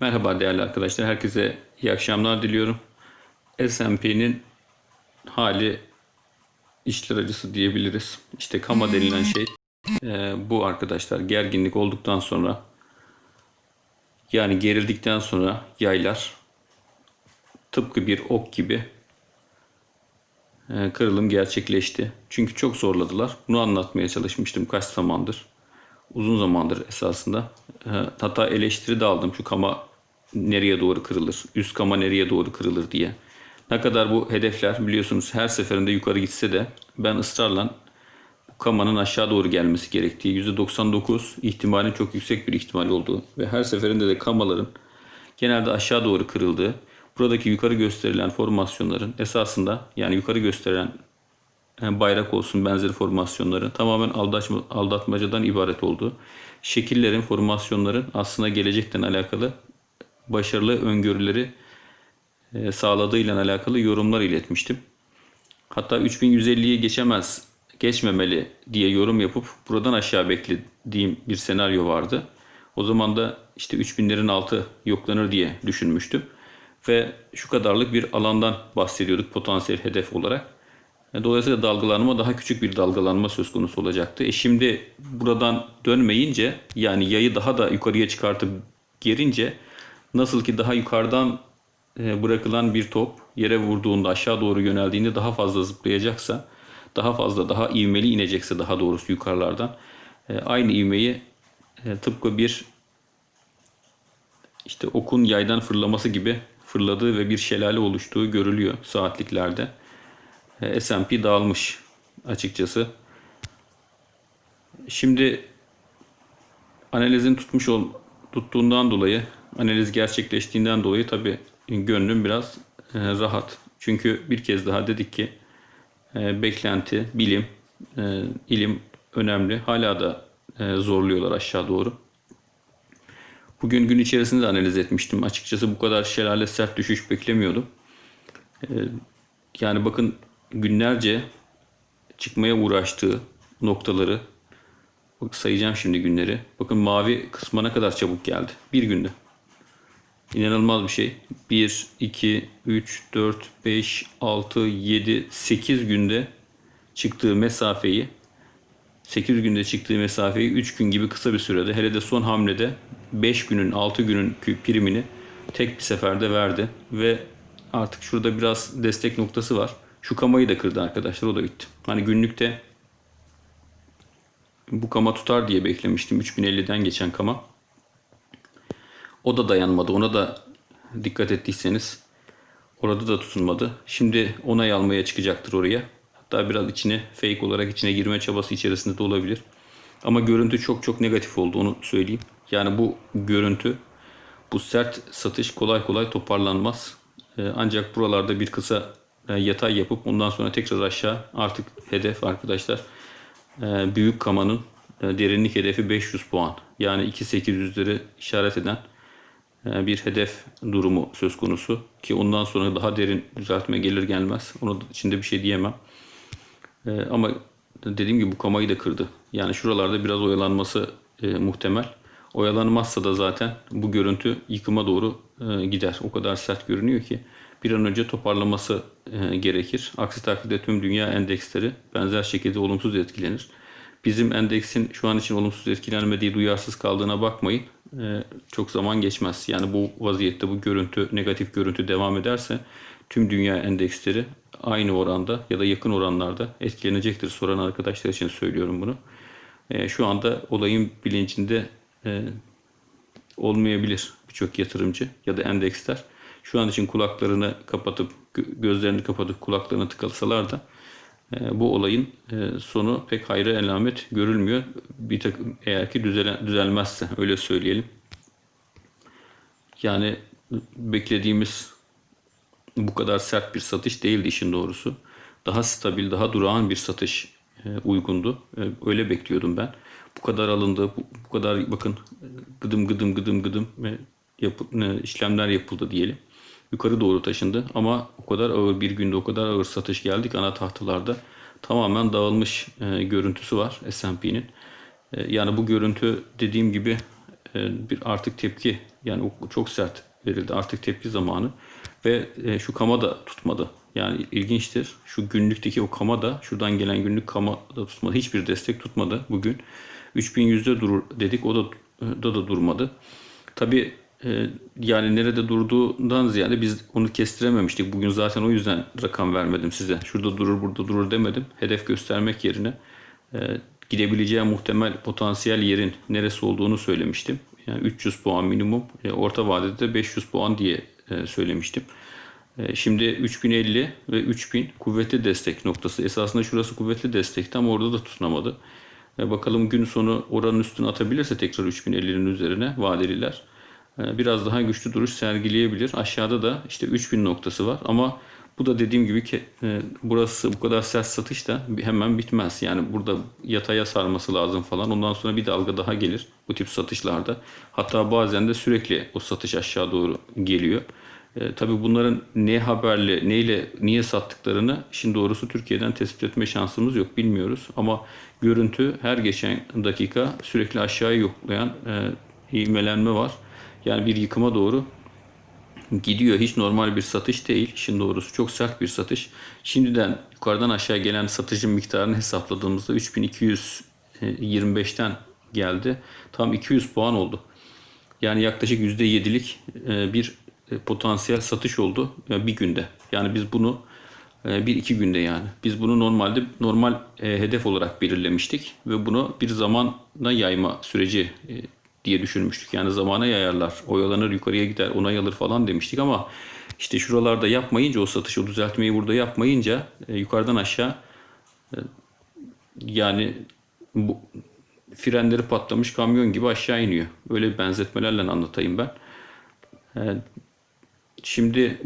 Merhaba değerli arkadaşlar. Herkese iyi akşamlar diliyorum. S&P'nin hali işler acısı diyebiliriz. İşte kama denilen şey e, bu arkadaşlar. Gerginlik olduktan sonra yani gerildikten sonra yaylar tıpkı bir ok gibi e, kırılım gerçekleşti. Çünkü çok zorladılar. Bunu anlatmaya çalışmıştım kaç zamandır. Uzun zamandır esasında. E, Hatta eleştiri de aldım şu kama nereye doğru kırılır, üst kama nereye doğru kırılır diye. Ne kadar bu hedefler biliyorsunuz her seferinde yukarı gitse de ben ısrarla kamanın aşağı doğru gelmesi gerektiği %99 ihtimalin çok yüksek bir ihtimal olduğu ve her seferinde de kamaların genelde aşağı doğru kırıldığı, buradaki yukarı gösterilen formasyonların esasında yani yukarı gösterilen bayrak olsun benzeri formasyonların tamamen aldatma, aldatmacadan ibaret olduğu, şekillerin, formasyonların aslında gelecekten alakalı başarılı öngörüleri e, sağladığıyla alakalı yorumlar iletmiştim. Hatta 3150'yi geçemez, geçmemeli diye yorum yapıp buradan aşağı beklediğim bir senaryo vardı. O zaman da işte 3000'lerin altı yoklanır diye düşünmüştüm. Ve şu kadarlık bir alandan bahsediyorduk potansiyel hedef olarak. E, Dolayısıyla dalgalanma daha küçük bir dalgalanma söz konusu olacaktı. E şimdi buradan dönmeyince yani yayı daha da yukarıya çıkartıp gerince nasıl ki daha yukarıdan e, bırakılan bir top yere vurduğunda aşağı doğru yöneldiğinde daha fazla zıplayacaksa, daha fazla daha ivmeli inecekse daha doğrusu yukarılardan e, aynı ivmeyi e, tıpkı bir işte okun yaydan fırlaması gibi fırladığı ve bir şelale oluştuğu görülüyor saatliklerde. S&P dağılmış açıkçası. Şimdi analizin tutmuş ol, tuttuğundan dolayı, analiz gerçekleştiğinden dolayı tabii gönlüm biraz e, rahat. Çünkü bir kez daha dedik ki e, beklenti, bilim, e, ilim önemli. Hala da zorluyorlar aşağı doğru. Bugün gün içerisinde de analiz etmiştim. Açıkçası bu kadar şelale sert düşüş beklemiyordum. Yani bakın günlerce çıkmaya uğraştığı noktaları sayacağım şimdi günleri. Bakın mavi kısma ne kadar çabuk geldi. Bir günde. İnanılmaz bir şey. 1, 2, 3, 4, 5, 6, 7, 8 günde çıktığı mesafeyi 8 günde çıktığı mesafeyi 3 gün gibi kısa bir sürede hele de son hamlede 5 günün 6 günün primini tek bir seferde verdi ve artık şurada biraz destek noktası var. Şu kamayı da kırdı arkadaşlar o da bitti. Hani günlükte bu kama tutar diye beklemiştim 3050'den geçen kama. O da dayanmadı. Ona da dikkat ettiyseniz orada da tutunmadı. Şimdi onay almaya çıkacaktır oraya. Hatta biraz içine fake olarak içine girme çabası içerisinde de olabilir. Ama görüntü çok çok negatif oldu onu söyleyeyim. Yani bu görüntü bu sert satış kolay kolay toparlanmaz. Ee, ancak buralarda bir kısa e, yatay yapıp ondan sonra tekrar aşağı artık hedef arkadaşlar e, büyük kamanın e, derinlik hedefi 500 puan. Yani 2800'leri işaret eden bir hedef durumu söz konusu ki ondan sonra daha derin düzeltme gelir gelmez. Onun içinde bir şey diyemem. E, ama dediğim gibi bu kamayı da kırdı. Yani şuralarda biraz oyalanması e, muhtemel. Oyalanmazsa da zaten bu görüntü yıkıma doğru e, gider. O kadar sert görünüyor ki bir an önce toparlaması e, gerekir. Aksi takdirde tüm dünya endeksleri benzer şekilde olumsuz etkilenir. Bizim endeksin şu an için olumsuz etkilenmediği, duyarsız kaldığına bakmayın. E, çok zaman geçmez. Yani bu vaziyette bu görüntü, negatif görüntü devam ederse tüm dünya endeksleri aynı oranda ya da yakın oranlarda etkilenecektir. Soran arkadaşlar için söylüyorum bunu. E, şu anda olayın bilincinde e, olmayabilir birçok yatırımcı ya da endeksler. Şu an için kulaklarını kapatıp gözlerini kapatıp kulaklarını tıkalsalar da bu olayın e, sonu pek hayra alamet görülmüyor. Bir takım eğer ki düzelmezse öyle söyleyelim. Yani beklediğimiz bu kadar sert bir satış değildi işin doğrusu. Daha stabil, daha durağan bir satış e, uygundu. E, öyle bekliyordum ben. Bu kadar alındı, bu, kadar bakın gıdım gıdım gıdım gıdım yapı, e, işlemler yapıldı diyelim. Yukarı doğru taşındı ama o kadar ağır bir günde o kadar ağır satış geldik ana tahtalarda tamamen dağılmış e, görüntüsü var S&P'nin. E, yani bu görüntü dediğim gibi e, bir artık tepki yani çok sert verildi artık tepki zamanı ve e, şu kama da tutmadı. Yani ilginçtir. Şu günlükteki o kama da şuradan gelen günlük kama da tutmadı. Hiçbir destek tutmadı bugün. 3100'de durur dedik. O da da, da durmadı. Tabii e, yani nerede durduğundan ziyade biz onu kestirememiştik. Bugün zaten o yüzden rakam vermedim size. Şurada durur, burada durur demedim. Hedef göstermek yerine e, gidebileceği muhtemel potansiyel yerin neresi olduğunu söylemiştim. Yani 300 puan minimum, e, orta vadede de 500 puan diye e, söylemiştim. Şimdi 3050 ve 3000 kuvvetli destek noktası. Esasında şurası kuvvetli destekti ama orada da tutunamadı. Bakalım gün sonu oranın üstüne atabilirse tekrar 3050'nin üzerine vadeliler biraz daha güçlü duruş sergileyebilir. Aşağıda da işte 3000 noktası var ama bu da dediğim gibi ki e, burası bu kadar sert satış da hemen bitmez. Yani burada yataya sarması lazım falan. Ondan sonra bir dalga daha gelir bu tip satışlarda. Hatta bazen de sürekli o satış aşağı doğru geliyor. E, tabii bunların ne haberle, neyle, niye sattıklarını işin doğrusu Türkiye'den tespit etme şansımız yok. Bilmiyoruz. Ama görüntü her geçen dakika sürekli aşağıya yoklayan e, ivmelenme var. Yani bir yıkıma doğru gidiyor. Hiç normal bir satış değil. İşin doğrusu çok sert bir satış. Şimdiden yukarıdan aşağı gelen satışın miktarını hesapladığımızda 3225'ten geldi. Tam 200 puan oldu. Yani yaklaşık %7'lik e, bir e, potansiyel satış oldu e, bir günde. Yani biz bunu bir iki günde yani. Biz bunu normalde normal hedef olarak belirlemiştik ve bunu bir zamana yayma süreci diye düşünmüştük. Yani zamana yayarlar, oyalanır, yukarıya gider, onay alır falan demiştik ama işte şuralarda yapmayınca o satışı, o düzeltmeyi burada yapmayınca e, yukarıdan aşağı e, yani bu frenleri patlamış kamyon gibi aşağı iniyor. Böyle benzetmelerle anlatayım ben. E, Şimdi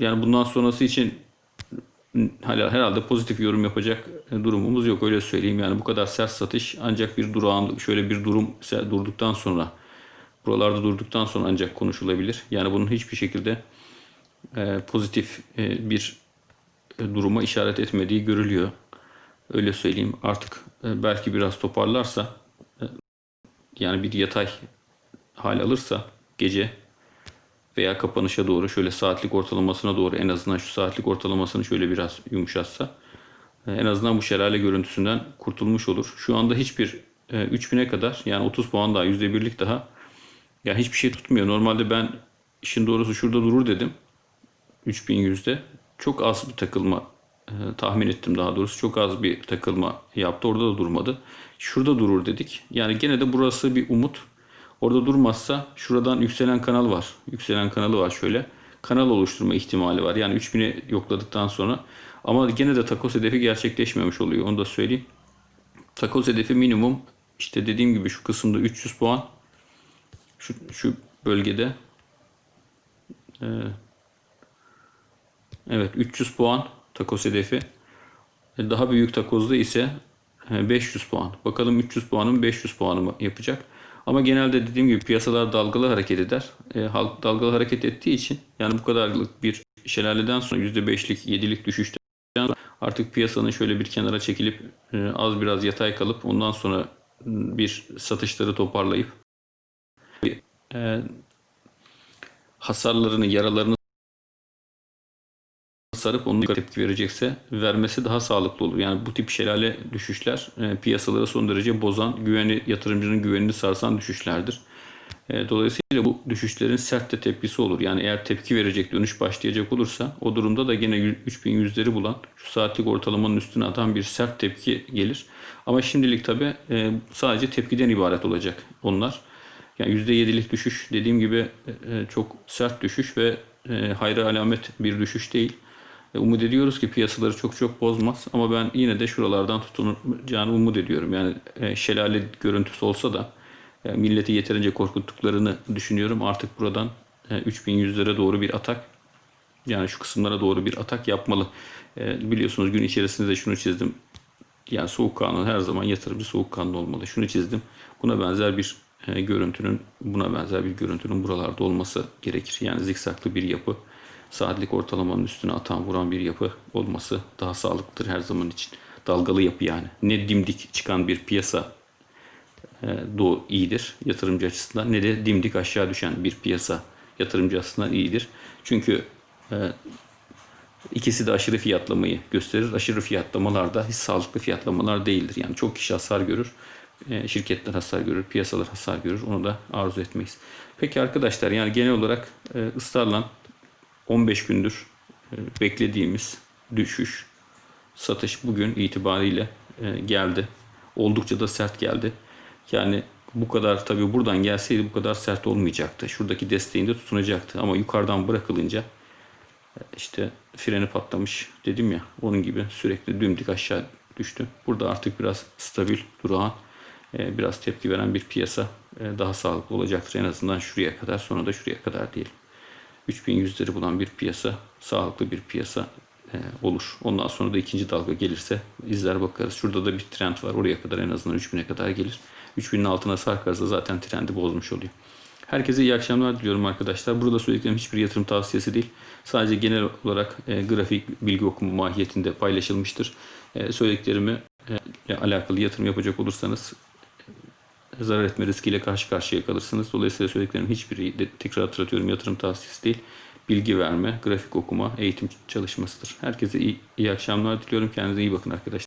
yani bundan sonrası için hala herhalde pozitif yorum yapacak durumumuz yok öyle söyleyeyim. Yani bu kadar sert satış ancak bir durağan şöyle bir durum durduktan sonra buralarda durduktan sonra ancak konuşulabilir. Yani bunun hiçbir şekilde e, pozitif e, bir duruma işaret etmediği görülüyor. Öyle söyleyeyim. Artık e, belki biraz toparlarsa e, yani bir yatay hal alırsa gece veya kapanışa doğru şöyle saatlik ortalamasına doğru en azından şu saatlik ortalamasını şöyle biraz yumuşatsa e, en azından bu şelale görüntüsünden kurtulmuş olur. Şu anda hiçbir e, 3000'e kadar yani 30 puan daha %1'lik daha ya hiçbir şey tutmuyor. Normalde ben işin doğrusu şurada durur dedim. 3100'de çok az bir takılma e, tahmin ettim daha doğrusu çok az bir takılma yaptı. Orada da durmadı. Şurada durur dedik. Yani gene de burası bir umut. Orada durmazsa şuradan yükselen kanal var. Yükselen kanalı var şöyle. Kanal oluşturma ihtimali var. Yani 3000'i yokladıktan sonra. Ama gene de takos hedefi gerçekleşmemiş oluyor. Onu da söyleyeyim. Takos hedefi minimum işte dediğim gibi şu kısımda 300 puan. Şu, şu bölgede Ee, evet 300 puan takos hedefi. E, Daha büyük takozda ise e, 500 puan. Bakalım 300 puanın 500 puanı mı yapacak? Ama genelde dediğim gibi piyasalar dalgalı hareket eder. E, halk dalgalı hareket ettiği için yani bu kadarlık bir şelaleden sonra %5'lik 7'lik düşüşten sonra artık piyasanın şöyle bir kenara çekilip e, az biraz yatay kalıp ondan sonra m, bir satışları toparlayıp e, hasarlarını, yaralarını sarıp onun tepki verecekse vermesi daha sağlıklı olur. Yani bu tip şelale düşüşler e, piyasaları son derece bozan, güveni yatırımcının güvenini sarsan düşüşlerdir. E, dolayısıyla bu düşüşlerin sert de tepkisi olur. Yani eğer tepki verecek, dönüş başlayacak olursa o durumda da gene 3100'leri bulan, şu saatlik ortalamanın üstüne atan bir sert tepki gelir. Ama şimdilik tabi e, sadece tepkiden ibaret olacak onlar. Yani %7'lik düşüş dediğim gibi e, çok sert düşüş ve e, hayra alamet bir düşüş değil. E, Umut ediyoruz ki piyasaları çok çok bozmaz ama ben yine de şuralardan tutunacağını umut ediyorum. Yani e, şelale görüntüsü olsa da e, milleti yeterince korkuttuklarını düşünüyorum. Artık buradan e, 3100'lere doğru bir atak yani şu kısımlara doğru bir atak yapmalı. Biliyorsunuz gün içerisinde de şunu çizdim. Yani soğukkanlı her zaman yatırımcı soğukkanlı olmalı. Şunu çizdim. Buna benzer bir görüntünün buna benzer bir görüntünün buralarda olması gerekir. Yani zikzaklı bir yapı saatlik ortalamanın üstüne atan vuran bir yapı olması daha sağlıklıdır her zaman için. Dalgalı yapı yani. Ne dimdik çıkan bir piyasa e, doğu iyidir yatırımcı açısından ne de dimdik aşağı düşen bir piyasa yatırımcı açısından iyidir. Çünkü e, ikisi de aşırı fiyatlamayı gösterir. Aşırı fiyatlamalar da hiç sağlıklı fiyatlamalar değildir. Yani çok kişi hasar görür. e, Şirketler hasar görür, piyasalar hasar görür. Onu da arzu etmeyiz. Peki arkadaşlar yani genel olarak e, ısrarla 15 gündür e, beklediğimiz düşüş, satış bugün itibariyle e, geldi. Oldukça da sert geldi. Yani bu kadar tabii buradan gelseydi bu kadar sert olmayacaktı. Şuradaki desteğinde tutunacaktı. Ama yukarıdan bırakılınca e, işte freni patlamış dedim ya onun gibi sürekli dümdük aşağı düştü. Burada artık biraz stabil durağan biraz tepki veren bir piyasa daha sağlıklı olacaktır. En azından şuraya kadar sonra da şuraya kadar diyelim. 3100'leri bulan bir piyasa sağlıklı bir piyasa e, olur. Ondan sonra da ikinci dalga gelirse izler bakarız. Şurada da bir trend var. Oraya kadar en azından 3000'e kadar gelir. 3000'in altına sarkarsa zaten trendi bozmuş oluyor. Herkese iyi akşamlar diliyorum arkadaşlar. Burada söylediklerim hiçbir yatırım tavsiyesi değil. Sadece genel olarak e, grafik bilgi okumu mahiyetinde paylaşılmıştır. E, söylediklerimi e, alakalı yatırım yapacak olursanız zarar etme riskiyle karşı karşıya kalırsınız. Dolayısıyla söylediklerim hiçbiri de, tekrar hatırlatıyorum yatırım tavsiyesi değil. Bilgi verme, grafik okuma, eğitim çalışmasıdır. Herkese iyi, iyi akşamlar diliyorum. Kendinize iyi bakın arkadaşlar.